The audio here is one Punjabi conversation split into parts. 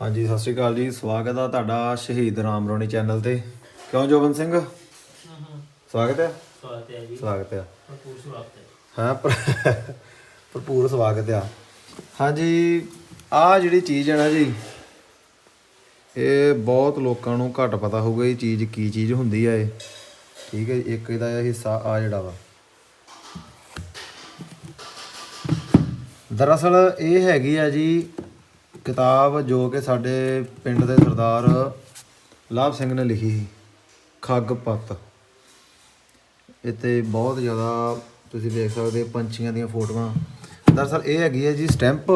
ਹਾਂਜੀ ਸਤਿ ਸ਼੍ਰੀ ਅਕਾਲ ਜੀ। ਸਵਾਗਤ ਆ ਤੁਹਾਡਾ ਸ਼ਹੀਦ ਰਾਮ ਰੋਣੀ ਚੈਨਲ ਤੇ। ਕਿਉਂ ਜੋਬਨ ਸਿੰਘ? ਸਵਾਗਤ ਹੈ ਸਵਾਗਤ ਹੈ ਜੀ। ਸਵਾਗਤ ਹੈ ਭਰਪੂਰ ਸਵਾਗਤ ਹੈ ਹਾਂ ਪਰ- ਭਰਪੂਰ ਸਵਾਗਤ ਆ। ਹਾਂਜੀ ਆ ਜਿਹੜੀ ਚੀਜ਼ ਹੈ ਨਾ ਜੀ ਇਹ ਬਹੁਤ ਲੋਕਾਂ ਨੂੰ ਘੱਟ ਪਤਾ ਹੋਊਗਾ ਇਹ ਚੀਜ਼ ਕੀ ਚੀਜ਼ ਹੁੰਦੀ ਆ ਇਹ। ਠੀਕ ਹੈ ਜੀ, ਇੱਕ ਇਹਦਾ ਹਿੱਸਾ ਆ ਜਿਹੜਾ ਵਾ। ਦਰਅਸਲ ਇਹ ਹੈਗੀ ਆ ਜੀ ਕਿਤਾਬ ਜੋ ਕਿ ਸਾਡੇ ਪਿੰਡ ਦੇ ਸਰਦਾਰ ਲਾਭ ਸਿੰਘ ਨੇ ਲਿਖੀ ਸੀ, ਖੱਗ ਪੱਤ। ਇੱਥੇ ਬਹੁਤ ਜ਼ਿਆਦਾ ਤੁਸੀਂ ਦੇਖ ਸਕਦੇ ਪੰਛੀਆਂ ਦੀਆਂ ਫੋਟੋਆਂ। ਦਰਅਸਲ ਇਹ ਹੈਗੀ ਹੈ ਜੀ ਸਟੈਂਪ,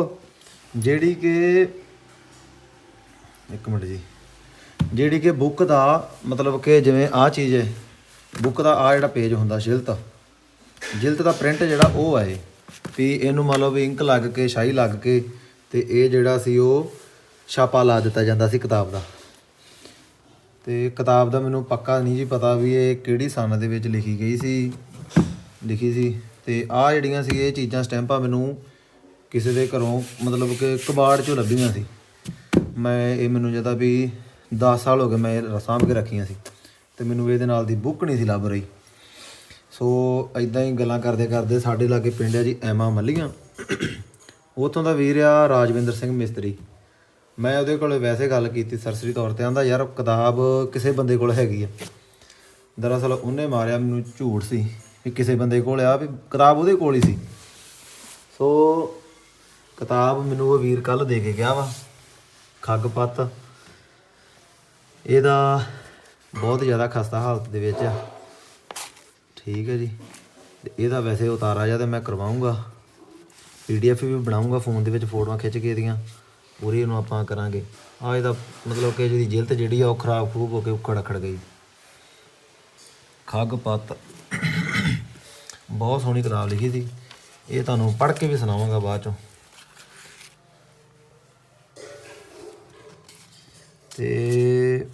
ਜਿਹੜੀ ਕਿ ਇੱਕ ਮਿੰਟ ਜੀ, ਜਿਹੜੀ ਕਿ ਬੁੱਕ ਦਾ ਮਤਲਬ ਕਿ ਜਿਵੇਂ ਆਹ ਚੀਜ਼ ਹੈ, ਬੁੱਕ ਦਾ ਆ ਜਿਹੜਾ ਪੇਜ ਹੁੰਦਾ ਸ਼ਿਲਤ ਜਿਲਤ ਦਾ ਪ੍ਰਿੰਟ ਜਿਹੜਾ ਉਹ ਆਏ ਵੀ ਇਹਨੂੰ ਮੰਨ ਲਓ ਵੀ ਇੰਕ ਲੱਗ ਕੇ ਸ਼ਾਈ ਲੱਗ ਕੇ ਤੇ ਇਹ ਜਿਹੜਾ ਸੀ ਉਹ ਛਾਪਾ ਲਾ ਦਿੱਤਾ ਜਾਂਦਾ ਸੀ ਕਿਤਾਬ ਦਾ। ਤੇ ਕਿਤਾਬ ਦਾ ਮੈਨੂੰ ਪੱਕਾ ਨਹੀਂ ਜੀ ਪਤਾ ਵੀ ਇਹ ਕਿਹੜੀ ਸਨ ਦੇ ਵਿੱਚ ਲਿਖੀ ਗਈ ਸੀ, ਲਿਖੀ ਸੀ। ਤੇ ਆ ਜਿਹੜੀਆਂ ਸੀ ਇਹ ਚੀਜ਼ਾਂ ਸਟੈਂਪਾਂ ਮੈਨੂੰ ਕਿਸੇ ਦੇ ਘਰੋਂ ਮਤਲਬ ਕਿ ਕਬਾੜ ਚੋਂ ਲੱਭੀਆਂ ਸੀ। ਮੈਂ ਇਹ ਮੈਨੂੰ ਜਦਾ ਵੀ 10 ਸਾਲ ਹੋ ਗਏ ਮੈਂ ਇਹ ਸਾਂਭ ਕੇ ਰੱਖੀਆਂ ਸੀ ਤੇ ਮੈਨੂੰ ਇਹਦੇ ਨਾਲ ਦੀ ਬੁੱਕ ਨਹੀਂ ਸੀ ਲੱਭ ਰਹੀ। ਸੋ ਐਦਾਂ ਹੀ ਗੱਲਾਂ ਕਰਦੇ ਕਰਦੇ ਸਾਡੇ ਲਾਗੇ ਪਿੰਡ ਹੈ ਜੀ ਐਮਾ ਮੱਲੀਆਂ। ਉਥੋਂ ਦਾ ਵੀਰ ਆ ਰਾਜਵਿੰਦਰ ਸਿੰਘ ਮਿਸਤਰੀ। ਮੈਂ ਉਹਦੇ ਕੋਲ ਵੈਸੇ ਗੱਲ ਕੀਤੀ ਸਰਸਰੀ ਤੌਰ ਤੇ ਆਂਦਾ ਯਾਰ, ਕਿਤਾਬ ਕਿਸੇ ਬੰਦੇ ਕੋਲ ਹੈਗੀ ਆ। ਦਰਅਸਲ ਉਹਨੇ ਮਾਰਿਆ ਮੈਨੂੰ ਝੂਠ ਸੀ ਵੀ ਕਿਸੇ ਬੰਦੇ ਕੋਲ ਆ, ਵੀ ਕਿਤਾਬ ਉਹਦੇ ਕੋਲ ਹੀ ਸੀ। ਸੋ ਕਿਤਾਬ ਮੈਨੂੰ ਉਹ ਵੀਰ ਕੱਲ ਦੇ ਕੇ ਗਿਆ ਵਾ ਖੱਗਪੱਤ ਇਹਦਾ ਬਹੁਤ ਜ਼ਿਆਦਾ ਖਸਤਾ ਹਾਲਤ ਦੇ ਵਿੱਚ ਆ। ਠੀਕ ਹੈ ਜੀ। ਇਹਦਾ ਵੈਸੇ ਉਤਾਰਾ ਜਾਂ ਤੇ ਮੈਂ ਕਰਵਾਉਂਗਾ ਪੀਡੀਐਫ ਵੀ ਬਣਾਉਂਗਾ ਫੋਨ ਦੇ ਵਿੱਚ ਫੋਟੋਆਂ ਖਿੱਚ ਕੇ ਇਹਦੀਆਂ, ਪੂਰੀ ਇਹਨੂੰ ਆਪਾਂ ਕਰਾਂਗੇ। ਆ ਇਹਦਾ ਮਤਲਬ ਕਿ ਜਿਹਦੀ ਜਿਲਤ ਜਿਹੜੀ ਆ ਉਹ ਖਰਾਬ ਖੂਬ ਹੋ ਕੇ ਉਖੜ ਅਖੜ ਗਈ। ਖੱਗ ਪੱਤ ਬਹੁਤ ਸੋਹਣੀ ਕਿਤਾਬ ਲਿਖੀ ਸੀ। ਇਹ ਤੁਹਾਨੂੰ ਪੜ੍ਹ ਕੇ ਵੀ ਸੁਣਾਵਾਂਗਾ ਬਾਅਦ ਚੋਂ। ਤੇ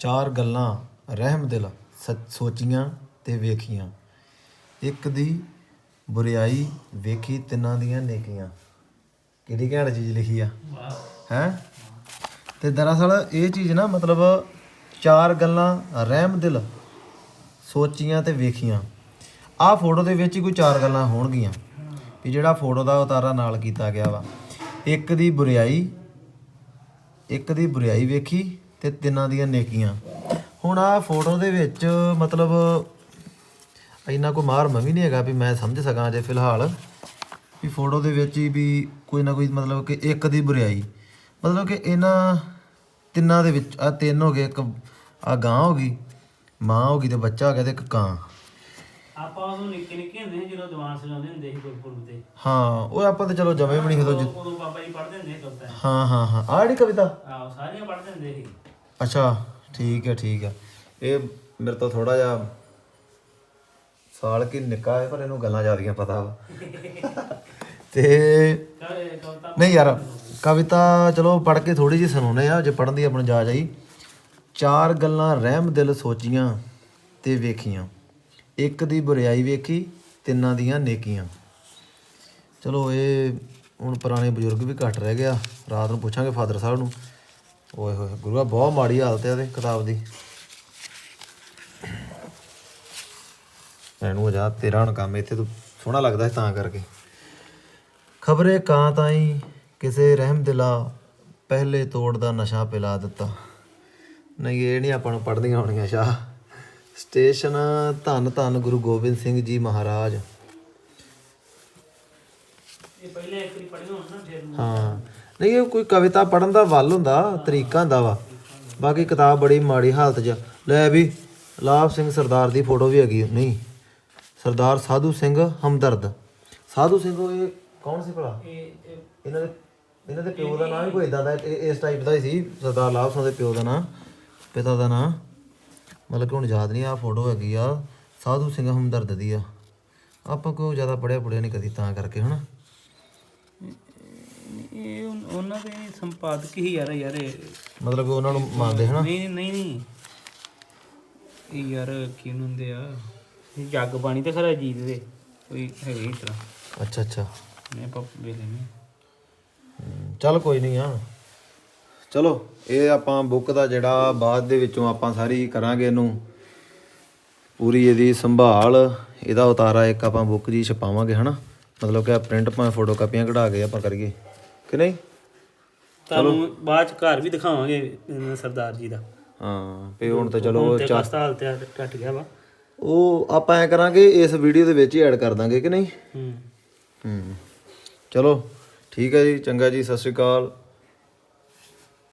ਚਾਰ ਗੱਲਾਂ ਰਹਿਮ ਦਿਲ ਸੋਚੀਆਂ ਤੇ ਵੇਖੀਆਂ। ਇੱਕ ਦੀ ਬੁਰੀਾਈ ਵੇਖੀ ਤਿੰਨਾਂ ਦੀਆਂ ਨੇਕੀਆਂ। ਕਿਹੜੀ ਘੈਂਟ ਚੀਜ਼ ਲਿਖੀ ਆ? ਵਾਹ ਹੈ? ਤੇ ਦਰਅਸਲ ਇਹ ਚੀਜ਼ ਨਾ ਮਤਲਬ ਚਾਰ ਗੱਲਾਂ ਰਹਿਮ ਦਿਲ, ਸੋਚੀਆਂ ਤੇ ਵੇਖੀਆਂ। ਆਹ ਫੋਟੋ ਦੇ ਵਿੱਚ ਹੀ ਕੋਈ ਚਾਰ ਗੱਲਾਂ ਹੋਣਗੀਆਂ ਵੀ ਜਿਹੜਾ ਫੋਟੋ ਦਾ ਉਤਾਰਾ ਨਾਲ ਕੀਤਾ ਗਿਆ ਵਾ। ਇੱਕ ਦੀ ਬੁਰੀਾਈ ਇੱਕ ਦੀ ਬੁਰੀਾਈ ਵੇਖੀ ਤੇ ਤਿੰਨਾਂ ਦੀਆਂ ਨੇਕੀਆਂ। ਹੁਣ ਆਹ ਫੋਟੋ ਦੇ ਵਿੱਚ ਮਤਲਬ ਇੰਨਾ ਕੋਈ ਮਾਰ ਮੈਂ ਵੀ ਨਹੀਂ ਹੈਗਾ ਵੀ ਮੈਂ ਸਮਝ ਸਕਾਂ ਜੇ ਫਿਲਹਾਲ। ਵੀ ਫੋਟੋ ਦੇ ਵਿੱਚ ਹੀ ਵੀ ਕੋਈ ਨਾ ਕੋਈ ਮਤਲਬ ਕਿ ਇੱਕ ਦੀ ਬੁਰੀਾਈ। ਮਤਲਬ ਕਿ ਇਹਨਾਂ ਤਿੰਨਾਂ ਦੇ ਵਿੱਚ ਆ ਤਿੰਨ ਹੋ ਗਏ ਇੱਕ ਆ ਗਾਂ ਹੋ ਗਈ ਮਾਂ ਹੋ ਗਈ ਤੇ ਬੱਚਾ ਹੋ ਗਿਆ ਤੇ ਇੱਕ ਕਾਂ। ਆਪਾਂ ਉਦੋਂ ਨਿੱਕੇ ਨਿੱਕੇ ਹੁੰਦੇ ਸੀ ਜਦੋਂ ਦੀਵਾਨ ਸਜਾਉਂਦੇ ਹੁੰਦੇ ਸੀ ਗੁਰਪੁਰਬ ਤੇ। ਹਾਂ ਉਹ ਆਪਾਂ ਤਾਂ ਚਲੋ ਜਮੇ ਵੀ ਨਹੀਂ ਉਦੋਂ ਜ- ਉਦੋਂ ਉਦੋਂ ਬਾਬਾ ਜੀ ਪੜ੍ਹਦੇ ਹੁੰਦੇ ਸੀ ਕਵਿਤਾ ਹਾਂ ਹਾਂ ਹਾਂ। ਆਹ ਜਿਹੜੀ ਕਵਿਤਾ? ਆਹ ਸਾਰੀਆਂ ਪੜ੍ਹਦੇ ਹੁੰਦੇ ਸੀ। ਅੱਛਾ ਠੀਕ ਹੈ ਠੀਕ ਹੈ। ਇਹ ਮੇਰੇ ਤੋਂ ਥੋੜਾ ਜਿਹਾ ਸਾਲ ਕੀ ਨਿੱਕਾ ਹੈ, ਪਰ ਇਹਨੂੰ ਗੱਲਾਂ ਜ਼ਿਆਦੀਆਂ ਪਤਾ ਵਾ। ਤੇ ਨਹੀਂ ਯਾਰ, ਕਵਿਤਾ ਚਲੋ ਪੜ੍ਹ ਕੇ ਥੋੜੀ ਜਿਹੀ ਸੁਣਾਉਨੇ ਆ, ਜੇ ਪੜ੍ਹਨ ਦੀ ਆਪਣੀ ਜਾਚ ਆਈ। ਚਾਰ ਗੱਲਾਂ ਰਹਿਮ ਦਿਲ ਸੋਚੀਆਂ ਤੇ ਵੇਖੀਆਂ। ਇੱਕ ਦੀ ਬੁਰੀਾਈ ਵੇਖੀ, ਤਿੰਨਾਂ ਦੀਆਂ ਨੇਕੀਆਂ। ਚਲੋ ਇਹ ਹੁਣ ਪੁਰਾਣੇ ਬਜ਼ੁਰਗ ਵੀ ਘੱਟ ਰਹਿ ਗਿਆ ਰਾਤ ਨੂੰ ਪੁੱਛਾਂਗੇ ਫਾਦਰ ਸਾਹਿਬ ਨੂੰ। ਓਏ ਹੋਏ, ਗੁਰੂਆ, ਬਹੁਤ ਮਾੜੀ ਹਾਲਤ ਹੈ ਇਹਦੇ ਕਿਤਾਬ ਦੀ। ਇਹਨੂੰ ਜਾ ਤੇਰਾ ਹੁਣ ਕੰਮ ਇੱਥੇ ਤੂੰ ਸੋਹਣਾ ਲੱਗਦਾ ਤਾਂ ਕਰਕੇ। ਖਬਰੇ ਕਾਂ ਤਾਈ ਕਿਸੇ ਰਹਿਮ ਦਿਲਾ ਪਹਿਲੇ ਤੋੜ ਦਾ ਨਸ਼ਾ ਪਿਲਾ ਦਿੱਤਾ। ਨਹੀਂ ਇਹ ਨਹੀਂ ਆਪਾਂ ਨੂੰ ਪੜ੍ਹਨੀਆਂ ਹੋਣੀਆਂ ਸ਼ਾਹ। ਸਟੇਸ਼ਨ ਧੰਨ ਧੰਨ ਗੁਰੂ ਗੋਬਿੰਦ ਸਿੰਘ ਜੀ ਮਹਾਰਾਜ। ਇਹ ਪਹਿਲੇ ਇੱਕ ਵਾਰੀ ਪੜ੍ਹੇ ਹੋਣ ਨਾ ਫਿਰ ਹਾਂ। ਨਹੀਂ ਇਹ ਕੋਈ ਕਵਿਤਾ ਪੜਨ ਦਾ ਵੱਲ ਹੁੰਦਾ ਤਰੀਕਾ ਹੁੰਦਾ ਵਾ। ਬਾਕੀ ਕਿਤਾਬ ਬੜੀ ਮਾੜੀ ਹਾਲਤ 'ਚ ਲੈ ਵੀ ਲਾਭ ਸਿੰਘ ਸਰਦਾਰ ਦੀ ਫੋਟੋ ਵੀ ਹੈਗੀ ਨਹੀਂ। ਸਰਦਾਰ ਸਾਧੂ ਸਿੰਘ ਹਮਦਰਦ। ਸਾਧੂ ਸਿੰਘ ਉਹ ਇਹ ਕੌਣ ਸੀ ਭਲਾ? ਇਹ ਇਹ ਇਹਨਾਂ ਦੇ ਇਹਨਾਂ ਦੇ ਪਿਓ ਦਾ ਨਾਮ ਵੀ ਕੋਈ ਇਦਾਂ ਦਾ ਇਹ- ਇਸ ਟਾਈਪ ਦਾ ਹੀ ਸੀ ਸਰਦਾਰ ਲਾਭ ਸਿੰਘ ਦੇ ਪਿਓ ਦਾ ਨਾਮ ਪਿਤਾ ਦਾ ਨਾਮ ਮਤਲਬ ਕਿ ਹੁਣ ਯਾਦ ਨਹੀਂ ਆ ਫੋਟੋ ਹੈਗੀ ਆ ਸਾਧੂ ਸਿੰਘ ਹਮਦਰਦ ਦੀ ਆ। ਆਪਾਂ ਕੋਈ ਜ਼ਿਆਦਾ ਪੜਿਆ ਪੜਿਆ ਨਹੀਂ ਕਦੀ ਤਾਂ ਕਰਕੇ ਹਨਾ? ਇਹ ਉਨ- ਉਹਨਾਂ ਦੇ ਸੰਪਾਦਕ ਹੀ ਯਾਰ ਯਾਰ ਇਹ- ਮਤਲਬ ਕਿ ਉਹਨਾਂ ਨੂੰ ਮੰਨਦੇ ਹਨਾ? ਨਹੀਂ ਨਹੀਂ ਨਹੀਂ। ਇਹ ਯਾਰ ਕੀ ਹੁੰਦੇ ਆ? ਇਹ ਜੱਗ ਬਾਣੀ ਤੇ ਖਰਾ ਜੀਤ ਦੇ ਕੋਈ ਹੈਗੇ ਇਸ ਤਰ੍ਹਾਂ। ਅੱਛਾ ਅੱਛਾ। ਨੇ ਆਪਾਂ ਵੇਖ ਲੈਨੇ ਚੱਲ ਕੋਈ ਨਹੀਂ ਆ। ਚਲੋ ਇਹ ਆਪਾਂ ਬੁੱਕ ਦਾ ਜਿਹੜਾ ਬਾਅਦ ਦੇ ਵਿੱਚੋਂ ਆਪਾਂ ਸਾਰੀ ਕਰਾਂਗੇ ਇਹਨੂੰ। ਪੂਰੀ ਇਹਦੀ ਸੰਭਾਲ ਇਹਦਾ ਉਤਾਰਾ ਇੱਕ ਆਪਾਂ ਬੁੱਕ ਜੀ ਛਪਾਵਾਂਗੇ ਹਨਾ? ਮਤਲਬ ਕਿ ਪ੍ਰਿੰਟ ਭਾਵੇਂ ਫੋਟੋ ਕਾਪੀਆਂ ਕਢਾ ਕੇ ਆਪਾਂ ਕਰੀਏ ਕਿ ਨਹੀਂ? ਤੁਹਾਨੂੰ ਬਾਅਦ ਚ ਘਰ ਵੀ ਦਿਖਾਵਾਂਗੇ ਸਰਦਾਰ ਜੀ ਦਾ। ਹਾਂ ਤੇ ਹੁਣ ਤਾਂ ਚਲੋ ਹੁਣ ਤੇ ਟੱਟ ਗਿਆ ਵਾ। ਉਹ ਆਪਾਂ ਐ ਕਰਾਂਗੇ ਇਸ ਵੀਡੀਓ ਦੇ ਵਿੱਚ ਹੀ ਐਡ ਕਰ ਦਾਂਗੇ ਕਿ ਨਹੀਂ? ਹੂੰ। ਹੂੰ। ਚਲੋ ਠੀਕ ਹੈ ਜੀ ਚੰਗਾ ਜੀ ਸਤਿ ਸ਼੍ਰੀ ਅਕਾਲ।